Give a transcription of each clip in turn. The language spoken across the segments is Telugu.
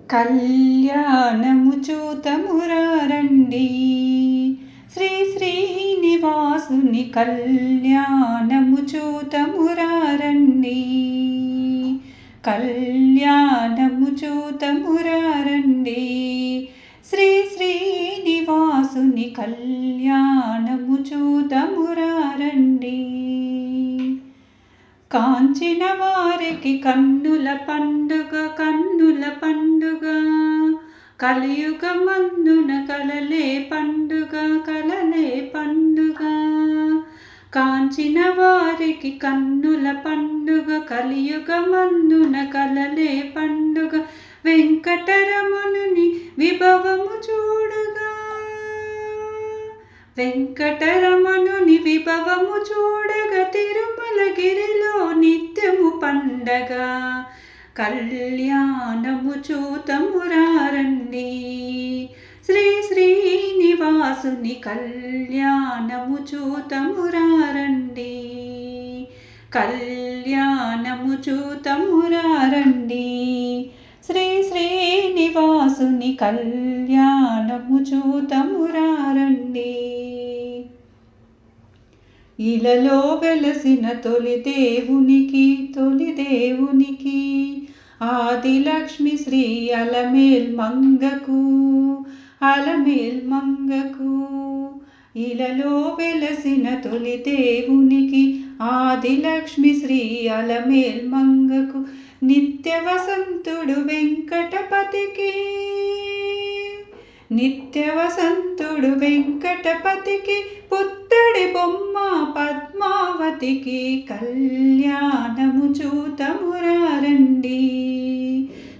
కళ్యాణము చూతమురారండి. శ్రీ శ్రీనివాసుని కళ్యాణము చూతమురారండి. కళ్యాణము చూతమురారండి. శ్రీ శ్రీనివాసుని కళ్యాణము చూతమురారండి కాంచిన వారికి కన్నుల పండుగ కన్నుల పండుగ. కలియుగ మందున కలలే పండుగ కలలే పండుగ. కాంచిన వారికి కన్నుల పండుగ కలియుగ మందున కలలే పండుగ. వెంకటరమణుని విభవము చూడగా. వెంకటరమణుని విభవము చూడగా ఉండగా కళ్యాణము చూతమురారండి శ్రీ శ్రీనివాసుని కళ్యాణము చూతమురారండి కళ్యాణము చూతమురారండి శ్రీ శ్రీనివాసుని కళ్యాణము చూతమురారండి ఇలలో వెలసిన తొలి దేవునికి తొలి దేవునికి ఆదిలక్ష్మి శ్రీ అలమేల్ మంగకు అలమేల్ మంగకు. ఇలలో వెలసిన తొలి దేవునికి ఆదిలక్ష్మి శ్రీ అలమేల్ మంగకు నిత్య వసంతుడు వెంకటపతికి. నిత్యవసంతుడు వెంకటపతికి పుత్తడి బొమ్మ పద్మావతికి కళ్యాణము చూతమురారండి.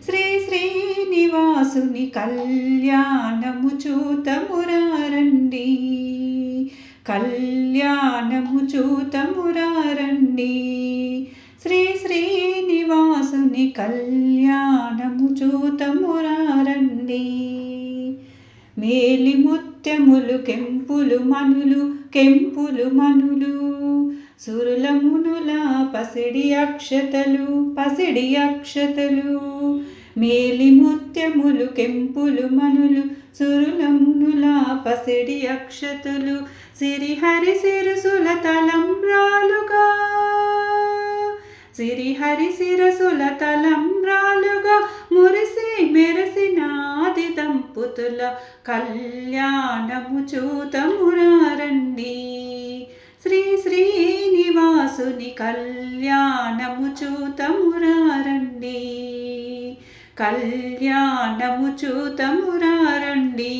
శ్రీ శ్రీనివాసుని కళ్యాణము చూతమురారండి. కళ్యాణము చూతమురారండి. శ్రీ శ్రీనివాసుని కళ్యాణము చూతమురారండి. మేలి ముత్యములు కెంపులు మనులు కెంపులు మనులు. సురుల మునుల పసిడి అక్షతలు పసిడి అక్షతలు. మేలి ముత్యములు కెంపులు మనులు సురుల మునుల పసిడి అక్షతలు. సిరిహరి సిరుసుల తలంబ్రాలుగా సిరిహరి సిరసుల తలంబ్రాలుగా మురి దంపుతుల కళ్యాణము చూతమురారండి శ్రీ శ్రీనివాసుని కళ్యాణము చూతమురారండి కళ్యాణము చూతమురారండి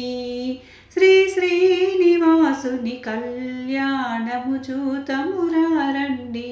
శ్రీ శ్రీనివాసుని కళ్యాణము చూతమురారండి